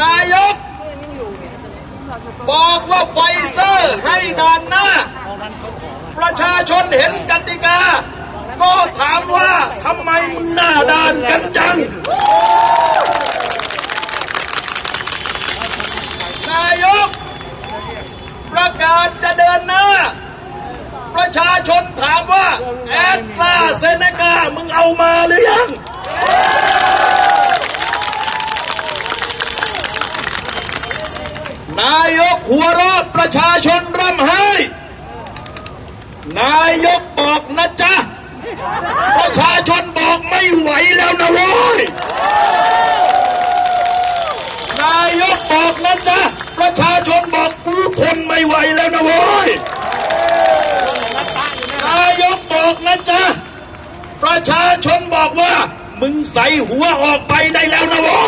นายก บอกว่าไฟเซอร์ให้ด่านหน้า ประชาชนเห็นกติกา ก็ถามว่าทำไมหน้าด่านกันจัง นายก ประกาศจะเดินหน้า ประชาชนถามว่า แอดตราเซเนกามึงเอามาหรือยัง นายกหัวเราะประชาชนร่ำไห้นายกบอกนะจ๊ะ ประชาชนบอกไม่ไหวแล้วนะเว้ยนายกบอกนะจ๊ะ ประชาชนบอกกูทนไม่ไหวแล้วนะเว้ยนายกบอกนะจ๊ะ ประชาชนบอกว่า มึงใส่หัวออกไปได้แล้วนะเว้ย